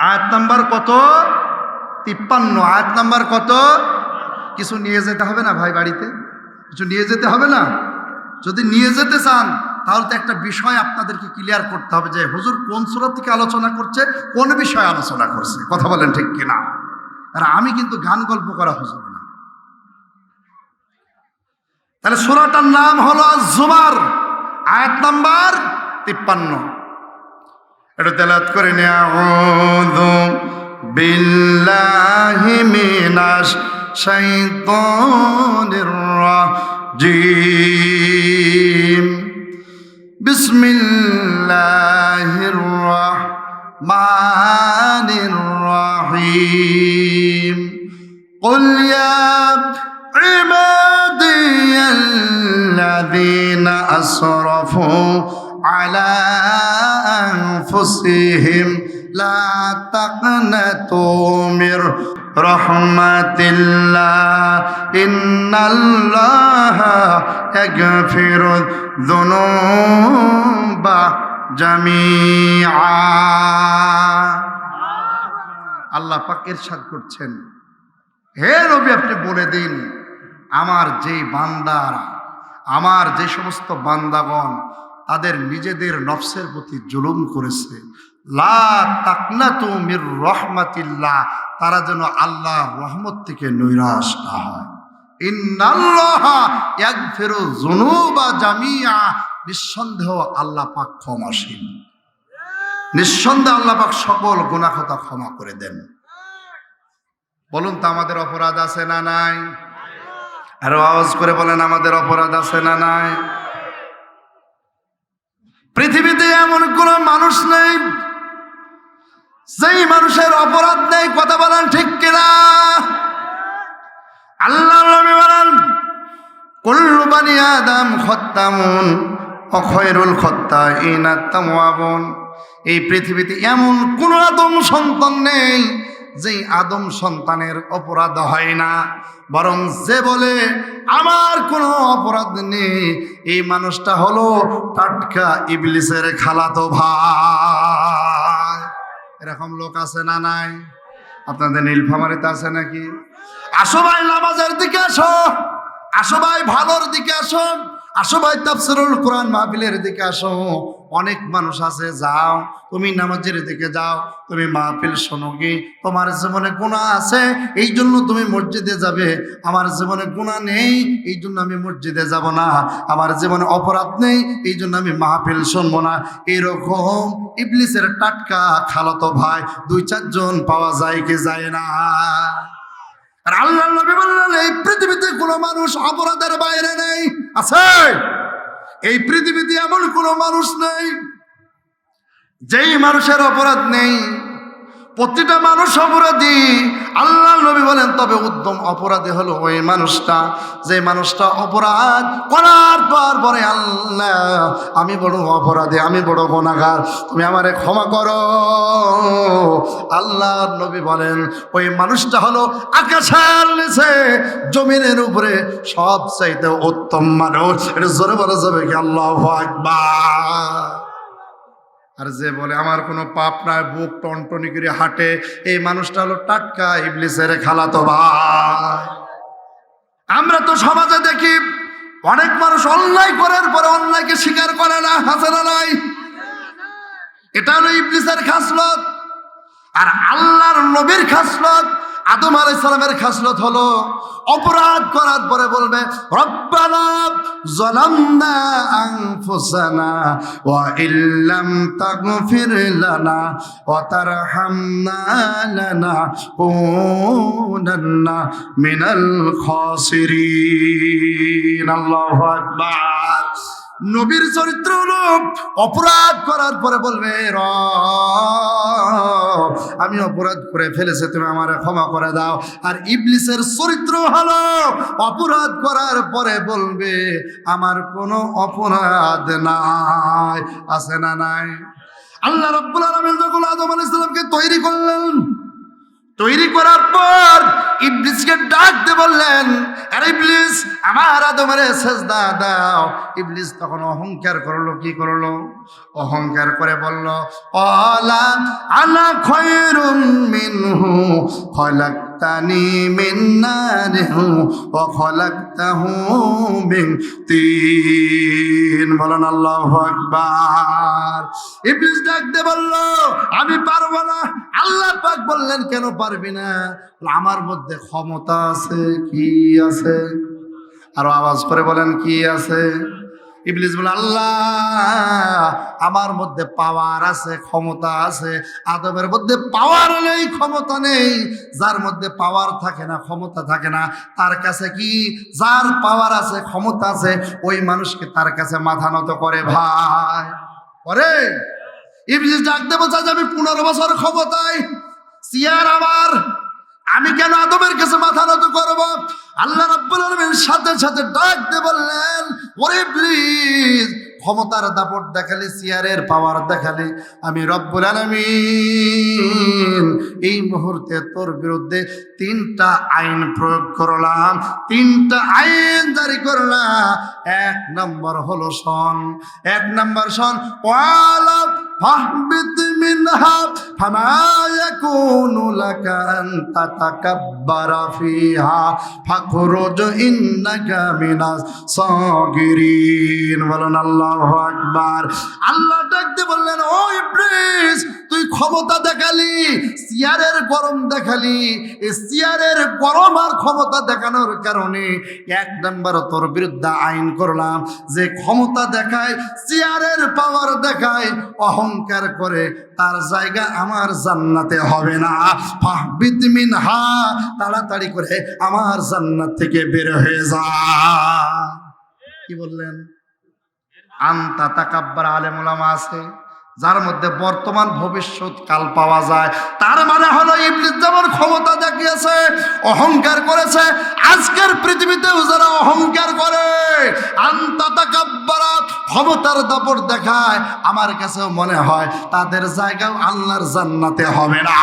আয়াত নাম্বার কত? তিপ্পান্ন। আয়াত নাম্বার কত? কিছু নিয়ে যেতে হবে না ভাই বাড়িতে? কিছু নিয়ে যেতে হবে না? যদি নিয়ে যেতে চান, তাহলে তো একটা বিষয় আপনাদেরকে ক্লিয়ার করতে হবে যে হুজুর কোন সুরত থেকে আলোচনা করছে, কোন বিষয়ে আলোচনা করছে? কথা বলেন ঠিক কিনা? আর আমি কিন্তু গান গল্প করা হুজুর না। তাহলে সুরাটার নাম হলো জুমার আয়াত নাম্বার তিপ্পান্ন। এটা তেলাত করে নেওয়া বিল্লাহি মিনাশ শাইতানির রাজিম বিসমিল্লাহির রাহমানির রহিম قل يا عبادي الذين أسرفوا على أنفسهم لا تقنطوا من رحمة الله إن الله يغفر الذنوب جميعا আল্লাহ পাক ইরশাদ করছেন হে রবি আপনি বলে দিন আমার যে বান্দারা আমার যে সমস্ত বান্দাগণ তাদের নিজেদের নফসের প্রতি জুলুম করেছে। লা তাকনাতু মির রহমাতিল্লাহ, তারা যেন আল্লাহ রহমত থেকে নৈরাশ না হয়। নিঃসন্দেহ নিঃসন্দেহে সকল ক্ষমা করে দেন। বলুন তো আমাদের অপরাধ আছে না নাই? আরও আওয়াজ করে বলেন, আমাদের অপরাধ আছে না নাই? পৃথিবীতে এমন কোন মানুষ নেই, যেই মানুষের অপরাধ নেই, কথা বলেন ঠিক কিনা? আল্লাহ বলেন, কুল্লু বানি আদম খত্তামুন অখয়রুল খত্তা এই ইনাত্তামুয়াবুন এই পৃথিবীতে এমন কোন আদম সন্তান নেই যেই আদম সন্তানের অপরাধ হয় না, বরং যে বলে, আমার কোনো অপরাধ নেই, এই মানুষটা হলো টাটকা ইবলিসের খালাতো ভাই। এরকম লোক আছে না নাই? আপনাদের নীলফামারিতে আছে নাকি? আসো ভাই, নামাজের দিকে আসো। আসো ভাই, ভালোর দিকে আসো। আসো ভাই তাফসিরুল কোরআন মাহফিলের দিকে আসো। অনেক মানুষ আছে, যাও, তুমি নামাজের দিকে যাও, তুমি মাহফিল শোনো কি? তোমার জীবনে গুণা আছে এই জন্য তুমি মসজিদে যাবে। আমার জীবনে গুণা নেই এই জন্য আমি মসজিদে যাব না। আমার জীবনে অপরাধ নেই এই জন্য আমি মাহফিল শুনব না। এরকম ইবলিসের টাটকা খালতো ভাই দুই, চারজন পাওয়া যায় কি যায় না। আর আল্লাহ নবী বললেন, এই পৃথিবীতে কোনো মানুষ অপরাধের বাইরে নেই। আছে। এই পৃথিবীতে এমন কোনো মানুষ নেই, যেই মানুষের অপরাধ নেই। প্রতিটা মানুষ অপরাধী, আল্লাহ বলেন, তবে উদ্যম অপরাধী হলো ওই মানুষটা। যে মানুষটা অপরাধ করার পর পরে আল্লাহ, আমি বড় অপরাধী, আমি বড় গুণাগার তুমি আমারে ক্ষমা করো। আল্লাহ নবী বলেন, ওই মানুষটা হলো আকাশের নিচে, জমিনের উপরে সব চাইতে উত্তম মানুষ। এটা জোরে বলা যাবে কি? আল্লাহ আকবার। আর যে বলে, আমার কোনো পাপ নাই, বুক টনটনি করে হাঁটে, এই মানুষটা হলো টাটকা ইবলিসের খালাতো ভাই। আমরা তো সমাজে দেখি, অনেক মানুষ অন্যায় করার পরে অন্যায়কে স্বীকার করে না হাসে না নাই? এটা হলো ইবলিসের খাসলত। আর আল্লাহর নবীর খাসলত, আদম আলাইসালামের খাসলত হলো অপরাধ করার পরে বলবে, রব্বানা ওয়া ইল্লাম তাগফির লানা ওয়া তারহামনা লানা কুনান্না মিনাল খাসিরিন আল্লাহু আকবার নবীর চরিত্র হলো অপরাধ করার পরে বলবে র আমি অপরাধ করে ফেলেছে, তুমি আমার ক্ষমা করে দাও। আর ইবলিসের চরিত্র হলো অপরাধ করার পরে বলবে, আমার কোনো অপরাধ নাই। আছে না নাই? আল্লাহ রব্বুল আলামিন যখন আদম আলাইহিস সালামকে তৈরি করলেন, তৈরি করার পর ইবলিসকে ডাক দিয়ে বললেন, আরে ইবলিস, আমার আদমের সেজদা দাও। ইবলিস তখন অহংকার করল, কি করল? অহংকার করে বলল, অলা আনা খয়রুম মিনহু খলাকতানি মিন নারিহ ওয়া খলাকতাহু মিন তিন। আল্লাহু আকবার। ইবলিস ডাকতে বলল, আমি পারব না। আল্লাহ পাক বললেন, কেন পারবি না? আমার মধ্যে ক্ষমতা আছে, কি আছে? আরও আওয়াজ করে বলেন, কি আছে? ইবলিস বলে, আল্লাহ, আমার মধ্যে পাওয়ার আছে, ক্ষমতা আছে। আদমের মধ্যে পাওয়ার নেই, ক্ষমতা নেই। যার মধ্যে পাওয়ার থাকে না, ক্ষমতা থাকে না, তার কাছে কি? যার পাওয়ার আছে, ক্ষমতা আছে, ওই মানুষকে তার কাছে মাথা নত করে ভাই। করে? ইবলিস ডাক দেবো চাই আমি পনেরো বছর ক্ষমতায়, সিয়ার আমার আমি কেন আদমের কাছে মাথা নত করব? আল্লাহ রাব্বুল আলামিন সাথে সাথে ডাক দিয়ে বললেন, ওরে প্লিজ ক্ষমতার দাপট দেখালি, সিয়ারের পাওয়ার দেখালে। আমি রব্বুল আলামিন, এই মুহূর্তে তোর বিরুদ্ধে তিনটা আইন প্রয়োগ করলাম। তিনটা আইন জারি করলাম। এক নম্বর হলো সন এক নম্বর সন ওয়ালা ফাহবিত মিনহা ফামা ইয়াকুনু লাকা আন তাতাকাব্বারা ফিহা ফাখরুজ ইন্নাকা মিনাস সাগিরিন বলেন আল্লাহু আকবার। আল্লাহ ডাকতে বললেন, ও ইবলিস, তুই ক্ষমতা দেখালি, সিয়ারের গরম দেখালি। সিয়ারের গরম আর ক্ষমতা দেখানোর কারণে এক নম্বর তোর বিরুদ্ধে আইন করলাম। যে ক্ষমতা দেখায়, সিয়ারের পাওয়ার দেখায় অহংকার করে তার জায়গা আমার জান্নাতে হবে না। ফাহবিদমিন হা তাড়াতাড়ি করে আমার জান্নাত থেকে বের হয়ে যা। কি বললেন? আন্তা তাকাব্বার আলেম ওলামা আছে। যার মধ্যে বর্তমান ভবিষ্যৎ কাল পাওয়া যায়। তার মানে হলো ইবলিস যেমন ক্ষমতা দেখিয়েছে, অহংকার করেছে, আজকের পৃথিবীতেও যারা অহংকার করে ক্ষমতার দাপট দেখায়, আমার কাছেও মনে হয় তাদের জায়গাও আল্লাহর জান্নাতে হবে না।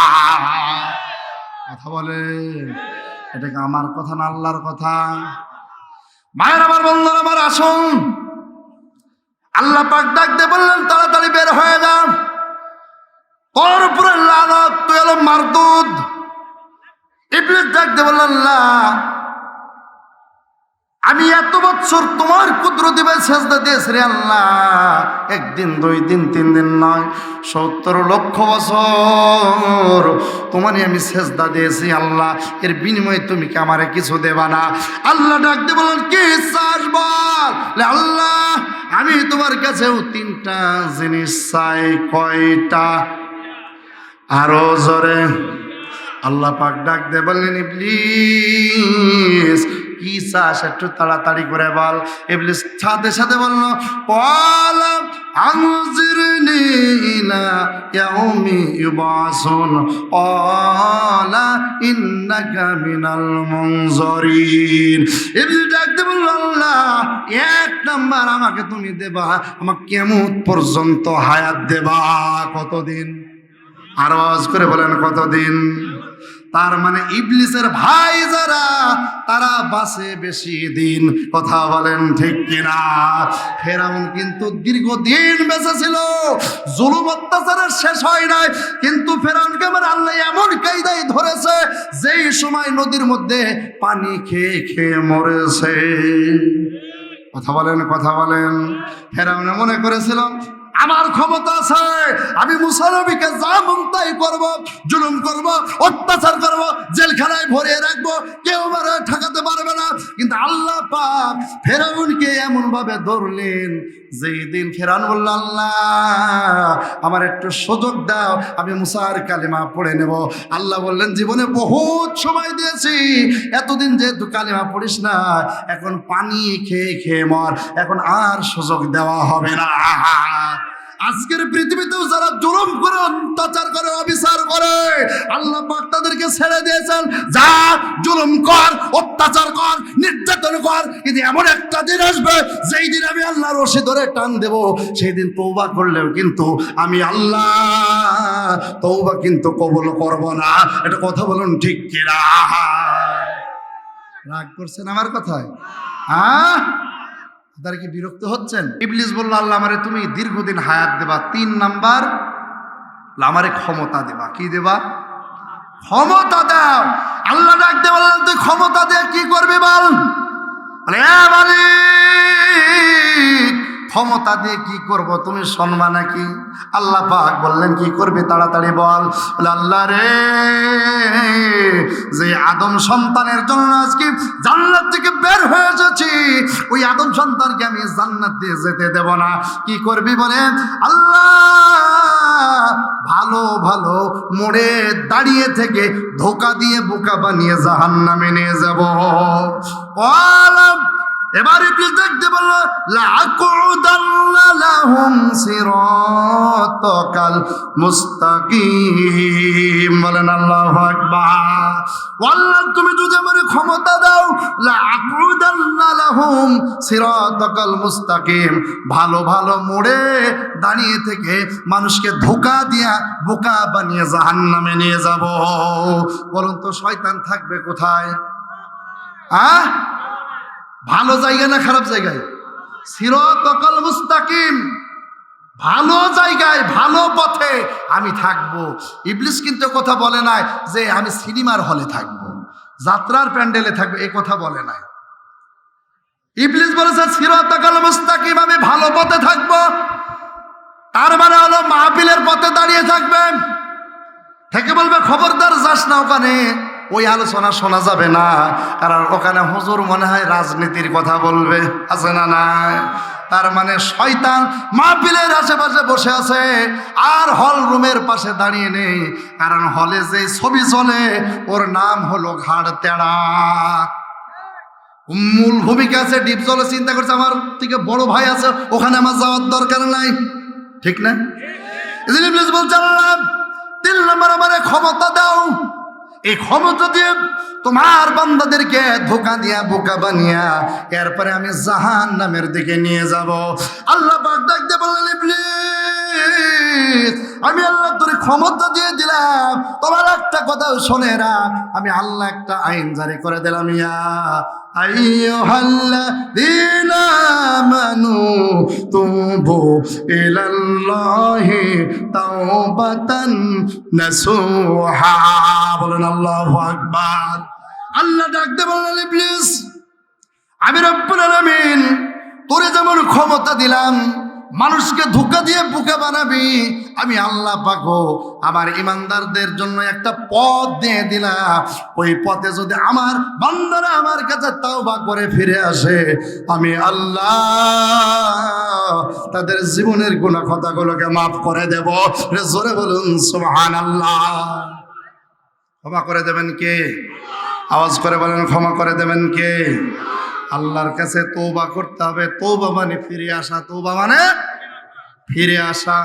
কথা বলে এটা কি আমার কথা না আল্লাহর কথা? মায়ের আমার বন্ধুরা আমার আসুন আল্লাহ পাক ডাকতে বললেন, তাড়াতাড়ি বের হয়ে যা। তোর উপরে লানত, তুই এলো মারদুদ। ইবলিস ডাকতে বললেন আল্লাহ আমি এত বছর তোমার কুদরতি ভাই সেজদা দিয়েছি রে আল্লাহ। একদিন, দুই দিন, তিন দিন নয়, সত্তর লক্ষ বছর তোমারই আমি সেজদা দিয়েছি আল্লাহ। এর বিনিময়ে তুমি কি আমারে কিছু দেবা না? আল্লাহ ডাক দিয়ে বলেন, কি চাস বল, আল্লাহ, আমি তোমার কাছেও তিনটা জিনিস চাই, কয়টা? আরও জোরে। আল্লাহ পাক ডাক দে বললেন, ইবলিস কি চাস একটু তাড়াতাড়ি করে বল। ইবলিস সাথে সাথে বলল ওয়ালা আনজিরনি ইলা ইয়াউমি ইউবাসুন। ওয়ালা ইন্নাকা মিনাল মুনজারিন। ইবলিস ডাক দে বলল, আল্লাহ, এক নাম্বার আমাকে তুমি দেবা। আমাকে কেমন পর্যন্ত হায়াত দেবা। কতদিন? আরজ করে বলেন, কতদিন? তার মানে ইবলিসের ভাই যারা, তারা বাসে বেশি দিন। কথা বলেন ঠিক কিনা? ফেরাউন কিন্তু দীর্ঘদিন বেঁচে ছিল। জুলুম অত্যাচারের শেষ হয় নাই। কিন্তু ফেরাউনকে আমার আল্লাহ এমন কায়দায় ধরেছে, যেই সময় নদীর মধ্যে পানি খেয়ে খেয়ে মরেছে। কথা বলেন কথা বলেন। ফেরাউনে মনে করেছিলাম আমার ক্ষমতা আছে, আমি মুসানবীকে যা মন তাই করব, জুলুম করব, অত্যাচার করব, জেলখানায় ভরিয়ে রাখব, কেউ আমার ঠেকাতে পারবে না। কিন্তু আল্লাহ পাক ফেরাউনকে এমন ভাবে ধরলেন, যেই দিন ফেরান বলল, আল্লাহ, আমার একটু সুযোগ দাও, আমি মুসার কালিমা পড়ে নেব। আল্লাহ বললেন, জীবনে বহুত সময় দিয়েছি, এতদিন যেহেতু কালিমা পড়িস না, এখন পানি খেয়ে খেয়ে মর, এখন আর সুযোগ দেওয়া হবে না। আজকের পৃথিবীতেও যারা জুলুম করে, অত্যাচার করে, অবিচার করে, আল্লাহ পাক তাদেরকে ছেড়ে দিয়েছেন। যা জুলুম কর, অত্যাচার কর, নির্যাতন কর, কিন্তু এমন একটা দিন আসবে, যেই দিন আমি আল্লাহ রশি ধরে টান দেব। সেই দিন তৌবা করলেও কিন্তু আমি আল্লাহ তৌবা কিন্তু কবল করব না। এটা কথা বলুন, ঠিক কিনা? রাগ করছেন আমার কথায়? হ্যাঁ? তারা কি বিরক্ত হচ্ছেন? ইবলিস বলল, আল্লাহ আমারে তুমি দীর্ঘদিন হায়াত দেবা, তিন নাম্বার আমারে ক্ষমতা দেবা। কি দেবা? ক্ষমতা দাও। আল্লাহ ডাকতে বললেন, তুই ক্ষমতা দেয়া কি করবি বল? ক্ষমতা দিয়ে কি করব? তুমি শোনবা নাকি? আল্লাহ পাক বললেন, কি করবি তাড়াতাড়ি বল। আল্লাহ রে, যে আদম সন্তানের জন্য আজকে জান্নাত থেকে বের হয়ে এসেছি। ওই আদম সন্তানকে আমি জান্নাত দিয়ে যেতে দেব না। কি করবি বলে, আল্লাহ ভালো ভালো মোড়ে দাঁড়িয়ে থেকে ধোকা দিয়ে বোকা বানিয়ে জাহান নামে নিয়ে যাব। এবার ইবলিস দেখতে বলল লাকুদাল্লা লাহুম সিরাতাকাল মুস্তাকিম। বলেন, আল্লাহু আকবার। আল্লাহ তুমি যদি আমার ক্ষমতা দাও লাকুদাল্লা লাহুম সিরাতাকাল মুস্তাকিম। ভালো ভালো মোড়ে দাঁড়িয়ে থেকে মানুষকে ধোকা দিয়া বোকা বানিয়ে জাহান্নামে নিয়ে যাব। বলুন তো, শয়তান থাকবে কোথায়? আহ? ভালো জায়গা না খারাপ জায়গায়? সিরতকল মুস্তাকিম। ভালো জায়গায়, ভালো পথে আমি থাকব। ইবলিস কিন্তু কথা বলে নাই যে আমি সিনেমার হলে থাকব। যাত্রার প্যান্ডেলে থাকব, এ কথা বলে নাই। ইবলিস বলেছে, সিরতকল মুস্তাকিম, আমি ভালো পথে থাকব। তার মানে হলো মাহফিলের পথে দাঁড়িয়ে থাকবেন থেকে বলবে, খবরদার যাস না ওখানে। ওই আলোচনা শোনা যাবে না। কারণ ওখানে হুজুর মনে হয় রাজনীতির কথা বলবে। আছে না না তার মানে শয়তান মাহফিলের আশেপাশে বসে আছে। আর হল রুমের পাশে দাঁড়িয়ে নেই। কারণ হলে যে ছবি চলে, ওর নাম হলো ঘাড় তেড়া মূল ভূমিকা আছে, ডিপ জলে চিন্তা করছে, আমার থেকে বড় ভাই আছে, ওখানে আমার যাওয়ার দরকার নাই। ঠিক না? বলছে তিন নম্বর আমারে ক্ষমতা দাও। এই ক্ষমতা দিয়ে তোমার বান্দাদেরকে ধোকা দিয়া, বোকা বানিয়া এরপরে আমি জাহান নামের দিকে নিয়ে যাব। আল্লাহ পাক ডাক দিয়ে বললেন আমি আল্লাহ তোর ক্ষমতা দিয়ে দিলাম। তোমার একটা কথা শোনে রাখ আমি আল্লাহ একটা আইন জারি করে দিলাম, ইয়া তুবু ইলাল্লাহি তাওবাতান নাসুহা। বলেন, আল্লাহু আকবার। আল্লাহ ডাকতে বললেন ইবলিস আমি রব্বুল আলামিন তোরে যেমন ক্ষমতা দিলাম, মানুষকে ধোকা দিয়ে বুকে বানাবি, আমি আল্লাহ পাকো আমার ইমানদারদের জন্য একটা পথ দিয়ে দিলাম। ওই পথে যদি আমার বান্দারা আমার কাছে তাওবা করে ফিরে আসে, আমি আল্লাহ তাদের জীবনের গুণা কথাগুলোকে মাফ করে দেব। জোরে বলুন সুহান আল্লাহ ক্ষমা করে দেবেন কে? আওয়াজ করে বলেন, ক্ষমা করে দেবেন কে? আল্লাহর কাছে তৌবা করতে হবে। তৌবা মানে ফিরে আসা। তৌবা মানে ফিরে আসা।